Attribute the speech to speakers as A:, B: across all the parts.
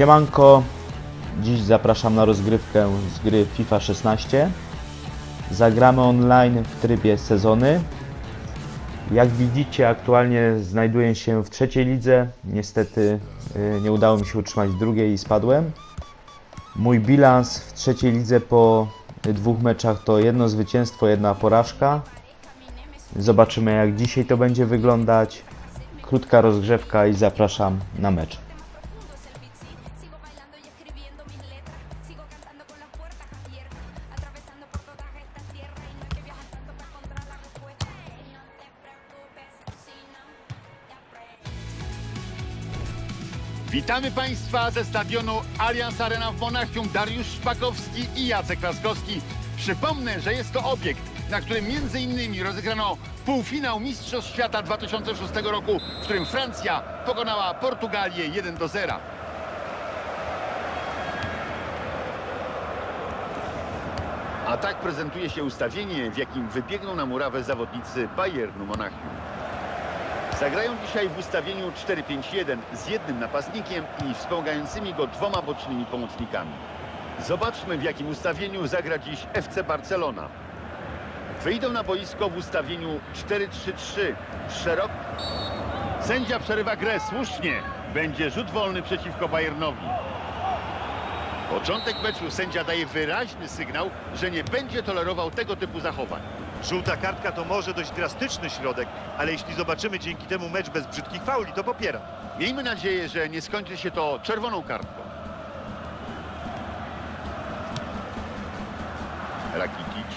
A: Siemanko, dziś zapraszam na rozgrywkę z gry FIFA 16. Zagramy online w trybie sezony. Jak widzicie, aktualnie znajduję się w trzeciej lidze. Niestety y, nie udało mi się utrzymać drugiej i spadłem. Mój bilans w trzeciej lidze po dwóch meczach to jedno zwycięstwo, jedna porażka. Zobaczymy jak dzisiaj to będzie wyglądać. Krótka rozgrzewka i zapraszam na mecz.
B: Witamy Państwa ze stadionu Allianz Arena w Monachium. Dariusz Szpakowski i Jacek Laskowski. Przypomnę, że jest to obiekt, na którym innymi rozegrano półfinał Mistrzostw Świata 2006 roku, w którym Francja pokonała Portugalię 1 do 0. A tak prezentuje się ustawienie, w jakim wybiegną na murawę zawodnicy Bayernu Monachium. Zagrają dzisiaj w ustawieniu 4-5-1 z jednym napastnikiem i wspomagającymi go dwoma bocznymi pomocnikami. Zobaczmy w jakim ustawieniu zagra dziś FC Barcelona. Wyjdą na boisko w ustawieniu 4-3-3. Szerok... Sędzia przerywa grę, słusznie. Będzie rzut wolny przeciwko Bayernowi. Początek meczu sędzia daje wyraźny sygnał, że nie będzie tolerował tego typu zachowań.
C: Żółta kartka to może dość drastyczny środek, ale jeśli zobaczymy dzięki temu mecz bez brzydkich fauli, to popieram.
B: Miejmy nadzieję, że nie skończy się to czerwoną kartką. Rakitic.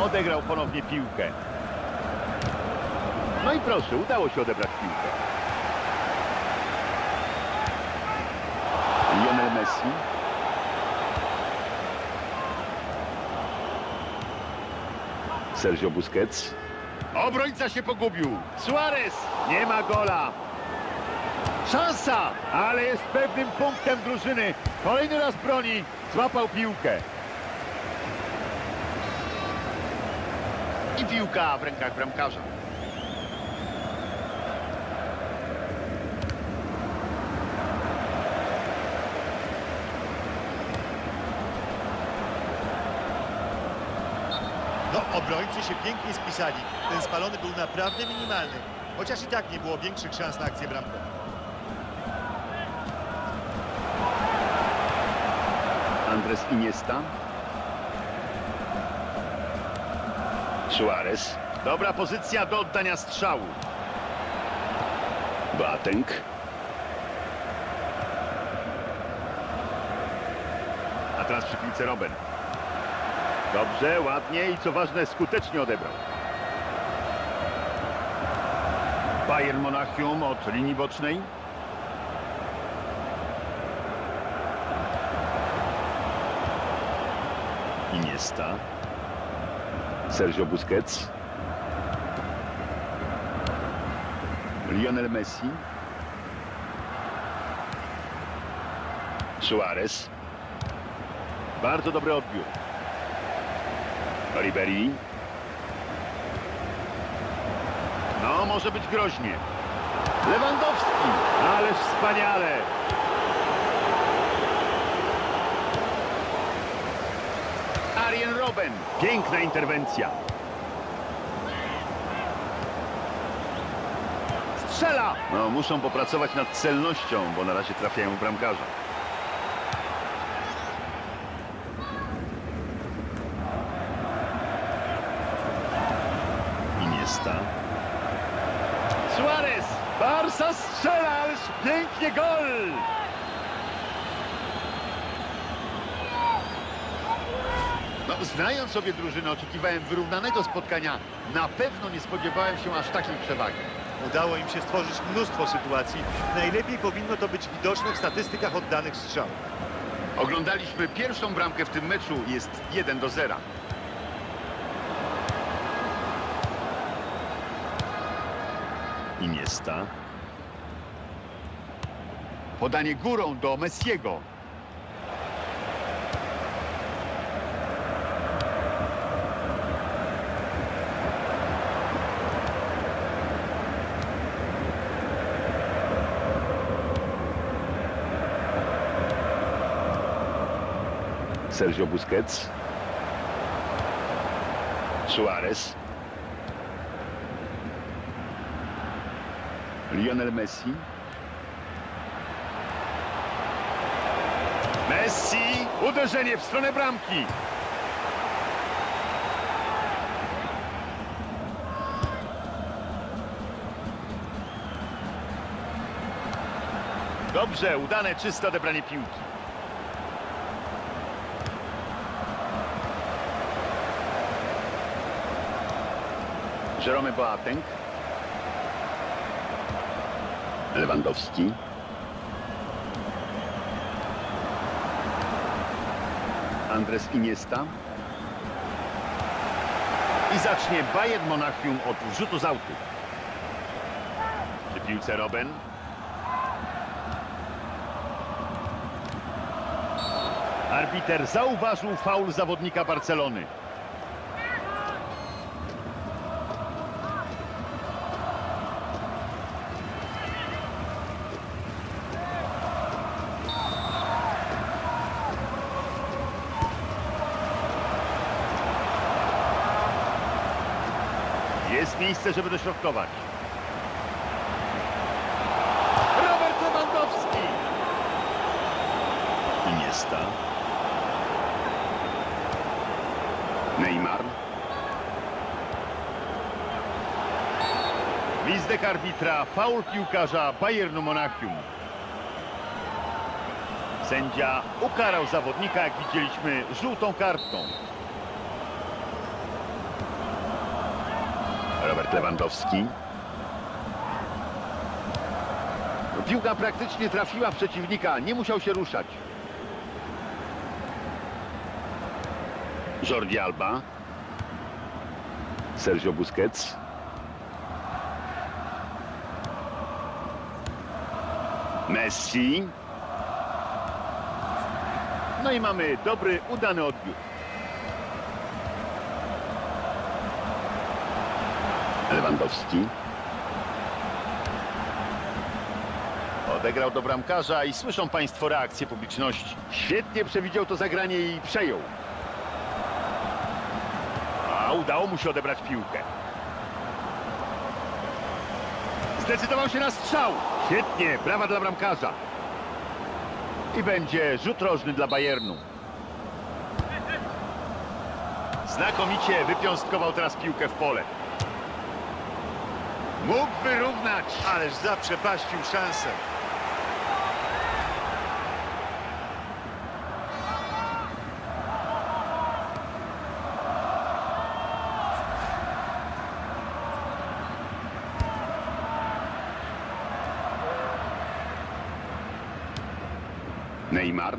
B: Odegrał ponownie piłkę. No i proszę, udało się odebrać piłkę. Lionel Messi. Sergio Busquets. Obrońca się pogubił. Suarez. Nie ma gola. Szansa, ale jest pewnym punktem drużyny. Kolejny raz broni. Złapał piłkę. I piłka w rękach bramkarza.
C: No, obrońcy się pięknie spisali. Ten spalony był naprawdę minimalny. Chociaż i tak nie było większych szans na akcję bramkową.
B: Andres Iniesta. Suarez. Dobra pozycja do oddania strzału. Boateng. A teraz przy piłce Robben. Dobrze, ładnie i co ważne skutecznie odebrał. Bayern Monachium od linii bocznej. Iniesta. Sergio Busquets. Lionel Messi. Suarez. Bardzo dobry odbiór. Ribery. No, może być groźnie. Lewandowski. Ależ wspaniale. Arjen Robben. Piękna interwencja. Strzela! No, muszą popracować nad celnością, bo na razie trafiają w bramkarza. Iniesta. Suarez! Barca strzela, ależ pięknie gol! No, znając sobie drużynę, oczekiwałem wyrównanego spotkania. Na pewno nie spodziewałem się aż takiej przewagi.
C: Udało im się stworzyć mnóstwo sytuacji. Najlepiej powinno to być widoczne w statystykach oddanych strzałów.
B: Oglądaliśmy pierwszą bramkę w tym meczu. Jest 1 do 0. Iniesta. Podanie górą do Messiego. Sergio Busquets. Suarez. Lionel Messi. Messi! Uderzenie w stronę bramki. Dobrze, udane, czyste odebranie piłki. Jerome Boateng. Lewandowski. Andres Iniesta. I zacznie Bayern Monachium od rzutu z autu. Przy piłce Robben. Arbiter zauważył faul zawodnika Barcelony. Jest miejsce, żeby dośrodkować. Robert Lewandowski. Iniesta. Neymar. Gwizdek arbitra, faul piłkarza Bayernu Monachium. Sędzia ukarał zawodnika, jak widzieliśmy, żółtą kartką. Robert Lewandowski. Piłka praktycznie trafiła w przeciwnika, nie musiał się ruszać. Jordi Alba. Sergio Busquets. Messi. No i mamy dobry, udany odbiór. Lewandowski. Odegrał do bramkarza i słyszą Państwo reakcję publiczności. Świetnie przewidział to zagranie i przejął. A udało mu się odebrać piłkę. Zdecydował się na strzał. Świetnie, brawa dla bramkarza. I będzie rzut rożny dla Bayernu. Znakomicie wypiąstkował teraz piłkę w pole. Mógł wyrównać.
C: Ależ zaprzepaścił szansę.
B: Neymar.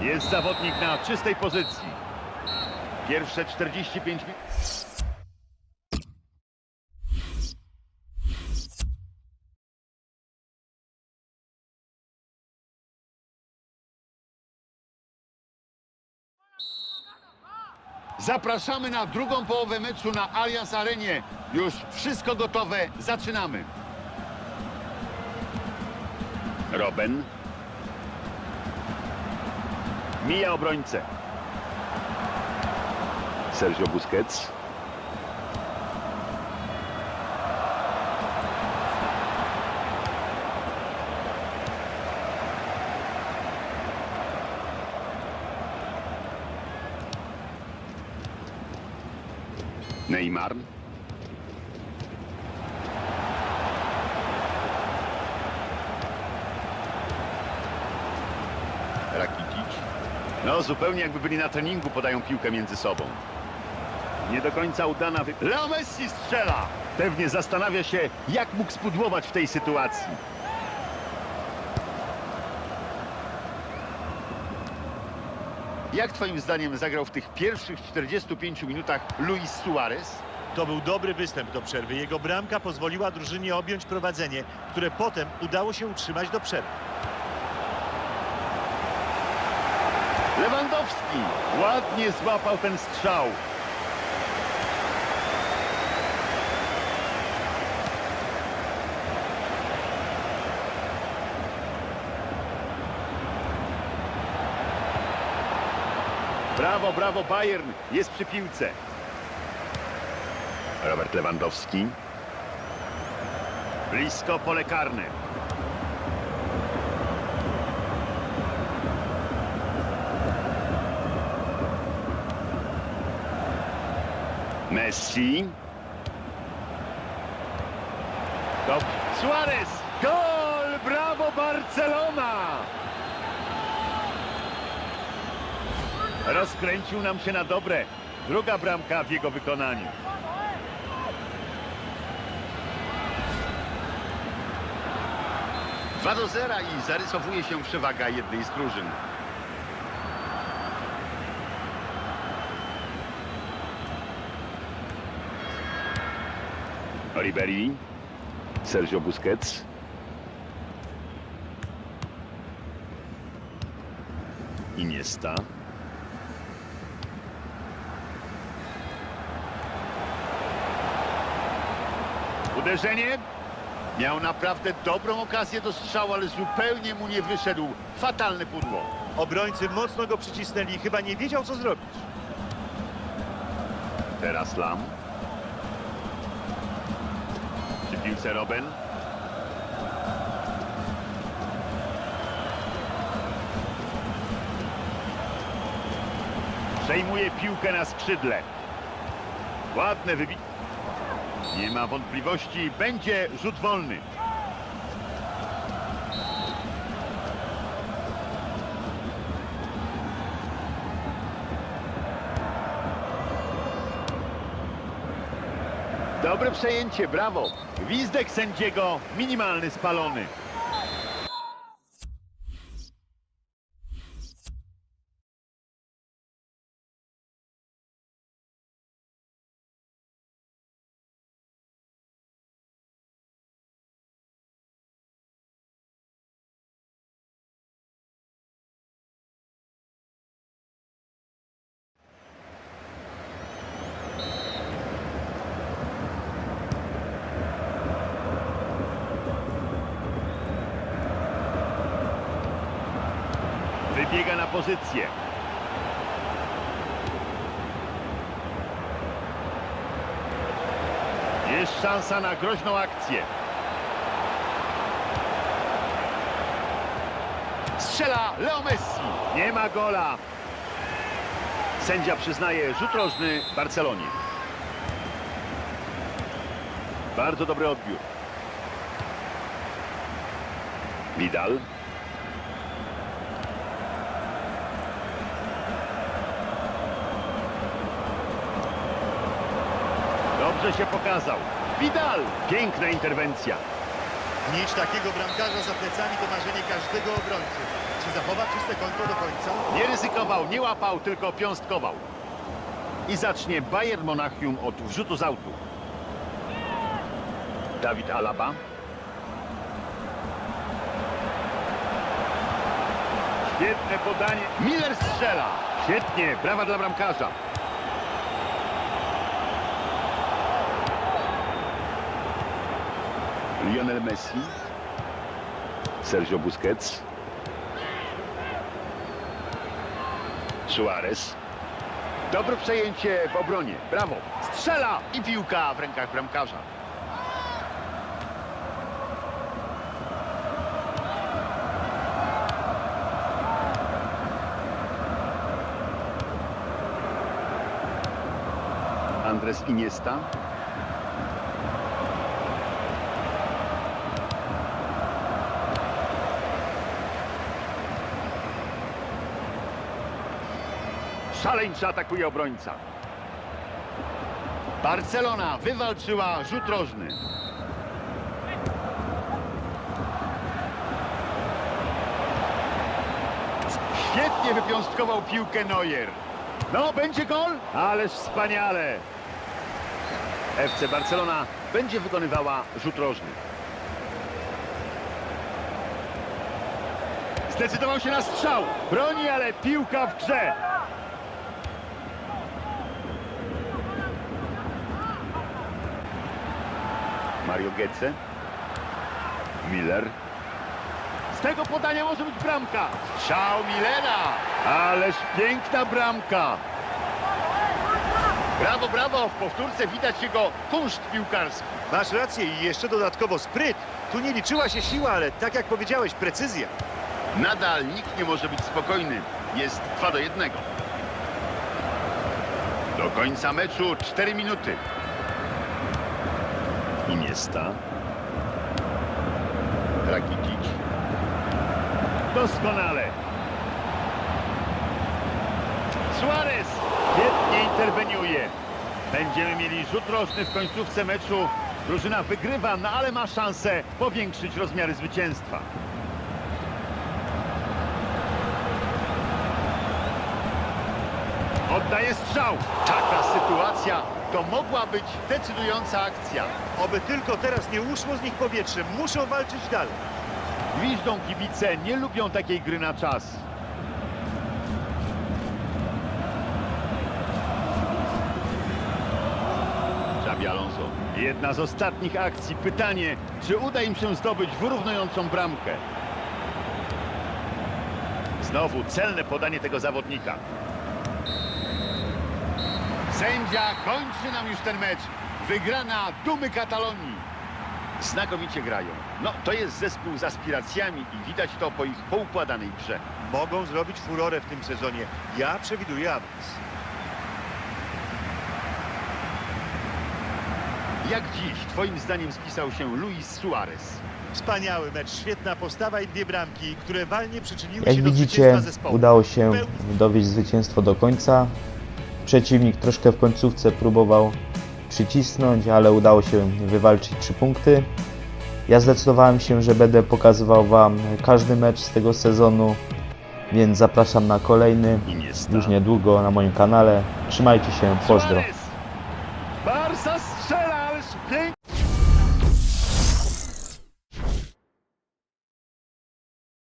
B: Jest zawodnik na czystej pozycji. Pierwsze 45 minut. Zapraszamy na drugą połowę meczu na Allianz Arenie. Już wszystko gotowe, zaczynamy. Robben. Mija obrońcę. Sergio Busquets. Neymar. Rakitic. No, zupełnie jakby byli na treningu, podają piłkę między sobą. Nie do końca udana wy... Leo Messi strzela! Pewnie zastanawia się, jak mógł spudłować w tej sytuacji. Jak twoim zdaniem zagrał w tych pierwszych 45 minutach Luis Suarez?
C: To był dobry występ do przerwy. Jego bramka pozwoliła drużynie objąć prowadzenie, które potem udało się utrzymać do przerwy.
B: Lewandowski ładnie złapał ten strzał. Brawo, brawo, Bayern jest przy piłce. Robert Lewandowski. Blisko pole karne. Messi. Suarez. Gol! Brawo Barcelona! Rozkręcił nam się na dobre. Druga bramka w jego wykonaniu. Dwa do zera i zarysowuje się przewaga jednej z drużyn. Ribery, Sergio Busquets. Iniesta. Uderzenie. Miał naprawdę dobrą okazję do strzału, ale zupełnie mu nie wyszedł. Fatalne pudło.
C: Obrońcy mocno go przycisnęli, chyba nie wiedział co zrobić.
B: Teraz Lam. Przy piłce Robben. Przejmuje piłkę na skrzydle. Ładne wybicie. Nie ma wątpliwości, będzie rzut wolny. Dobre przejęcie, brawo. Gwizdek sędziego, minimalny spalony. Wybiega na pozycję. Jest szansa na groźną akcję. Strzela Leo Messi. Nie ma gola. Sędzia przyznaje rzut rożny Barcelonie. Bardzo dobry odbiór. Vidal. Dobrze się pokazał. Vidal. Piękna interwencja.
C: Mieć takiego bramkarza za plecami to marzenie każdego obrońcy. Czy zachowa czyste konto do końca?
B: Nie ryzykował, nie łapał, tylko piąstkował. I zacznie Bayern Monachium od wrzutu z autu. Dawid Alaba. Świetne podanie. Miller strzela. Świetnie, brawa dla bramkarza. Lionel Messi. Sergio Busquets. Suarez. Dobre przejęcie w obronie. Brawo. Strzela i piłka w rękach bramkarza. Andres Iniesta. Szaleńczy atakuje obrońca. Barcelona wywalczyła rzut rożny. Świetnie wypiąstkował piłkę Neuer. No, będzie gol? Ależ wspaniale. FC Barcelona będzie wykonywała rzut rożny. Zdecydował się na strzał. Broni, ale piłka w grze. Mario Götze. Miller. tego podania może być bramka. Strzał Millera. Ależ piękna bramka. Brawo, brawo. W powtórce widać jego kunszt piłkarski.
C: Masz rację i jeszcze dodatkowo spryt. Tu nie liczyła się siła, ale tak jak powiedziałeś, precyzja.
B: Nadal nikt nie może być spokojny. Jest 2 do 1. Do końca meczu 4 minuty. Iniesta. Rakitic. Doskonale. Suarez świetnie interweniuje. Będziemy mieli rzut rożny w końcówce meczu. Drużyna wygrywa, no ale ma szansę powiększyć rozmiary zwycięstwa. Oddaje strzał. Taka sytuacja to mogła być decydująca akcja.
C: Oby tylko teraz nie uszło z nich powietrze. Muszą walczyć dalej.
B: Gwiżdżą kibice, nie lubią takiej gry na czas. Xabi Alonso. Jedna z ostatnich akcji. Pytanie, czy uda im się zdobyć wyrównującą bramkę? Znowu celne podanie tego zawodnika. Sędzia kończy nam już ten mecz. Wygrana Dumy Katalonii. Znakomicie grają. No, to jest zespół z aspiracjami i widać to po ich poukładanej grze.
C: Mogą zrobić furorę w tym sezonie. Ja przewiduję awans.
B: Jak dziś, twoim zdaniem, spisał się Luis Suarez?
C: Wspaniały mecz, świetna postawa i dwie bramki, które walnie przyczyniły
A: Jak
C: się do
A: widzicie,
C: zwycięstwa zespołu.
A: udało się dowieść zwycięstwo do końca. Przeciwnik troszkę w końcówce próbował przycisnąć, ale udało się wywalczyć 3 punkty. Ja zdecydowałem się, że będę pokazywał Wam każdy mecz z tego sezonu, więc zapraszam na kolejny już niedługo na moim kanale. Trzymajcie się, pozdro.